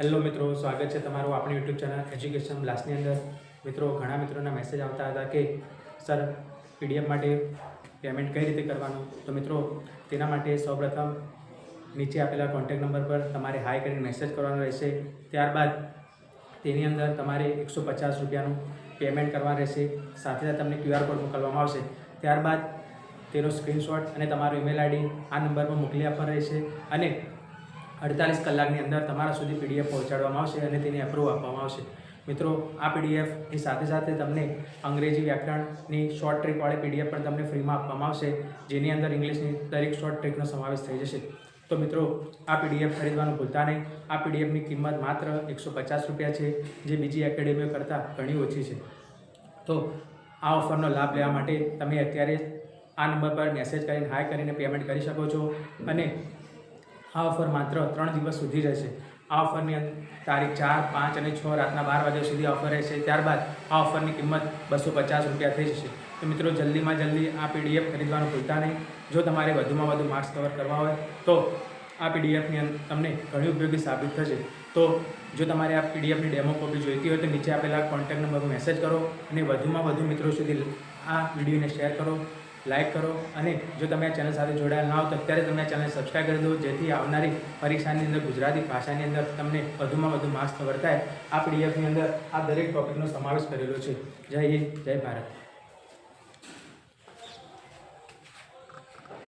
Hello મિત્રો, સ્વાગત છે તમારું આપણી યુટ્યુબ ચેનલ એજ્યુકેશન બ્લાસ્ટની અંદર. મિત્રો, ઘણા મિત્રોના મેસેજ આવતા હતા કે સર પીડીએફ માટે પેમેન્ટ કઈ રીતે કરવાનું? તો મિત્રો, તેના માટે સૌપ્રથમ નીચે આપેલા કોન્ટેક્ટ નંબર પર તમારે હાઈ કરીને મેસેજ કરવાનો રહેશે. ત્યારબાદ તેની અંદર તમારે એકસો પચાસ રૂપિયાનું પેમેન્ટ કરવાનું રહેશે. સાથે સાથે તમને ક્યુઆર કોડ મોકલવામાં આવશે. ત્યારબાદ તેનો સ્ક્રીનશોટ અને તમારો ઈમેલ આઈડી આ નંબર પર મોકલી આપવાનો રહેશે. અને અડતાલીસ કલાકની અંદર તમારા સુધી પીડીએફ પહોંચાડવામાં આવશે અને તેને એપ્રુવ આપવામાં આવશે. મિત્રો, આ પીડીએફની સાથે સાથે તમને અંગ્રેજી વ્યાકરણની શોર્ટ ટ્રીકવાળી પીડીએફ પણ તમને ફ્રીમાં આપવામાં આવશે, જેની અંદર ઇંગ્લિશની દરેક શોર્ટ ટ્રીકનો સમાવેશ થઈ જશે. તો મિત્રો, આ પીડીએફ ખરીદવાનું ભૂલતા નહીં. આ પીડીએફની કિંમત માત્ર એકસો પચાસ રૂપિયા છે, જે બીજી એકેડેમીઓ કરતાં ઘણી ઓછી છે. તો આ ઓફરનો લાભ લેવા માટે તમે અત્યારે આ નંબર પર મેસેજ કરીને હાય કરીને પેમેન્ટ કરી શકો છો અને આ ઓફર માત્ર ત્રણ દિવસ સુધી રહેશે. આ ઓફરની તારીખ ચાર, પાંચ અને છ રાતના બાર વાગ્યા સુધી ઓફર રહેશે. ત્યારબાદ આ ઓફરની કિંમત બસો પચાસ રૂપિયા થઈ જશે. તો મિત્રો, જલ્દીમાં જલ્દી આ પીડીએફ ખરીદવાનું ભૂલતા નહીં. જો તમારે વધુમાં વધુ માર્ક્સ કવર કરવા હોય, તો આ પીડીએફની અંદર તમને ઘણી ઉપયોગી સાબિત થશે. તો જો તમારે આ પીડીએફની ડેમો કોપી જોઈતી હોય, તો નીચે આપેલા કોન્ટેક્ટ નંબર મેસેજ કરો અને વધુમાં વધુ મિત્રો સુધી આ વિડીયોને શેર કરો. લાઇક કરો અને જો તમે આ ચેનલ સાથે જોડાયેલ ના હો તો અત્યારે તમે આ ચેનલ સબસ્ક્રાઈબ કરી દો, જેથી આવનારી પરીક્ષાની અંદર, ગુજરાતી ભાષાની અંદર તમને વધુમાં વધુ માર્ક્સ વર્તાય. આ પીડીએફની અંદર આ દરેક ટોપિકનો સમાવેશ કરેલો છે. જય હિન્દ, જય ભારત.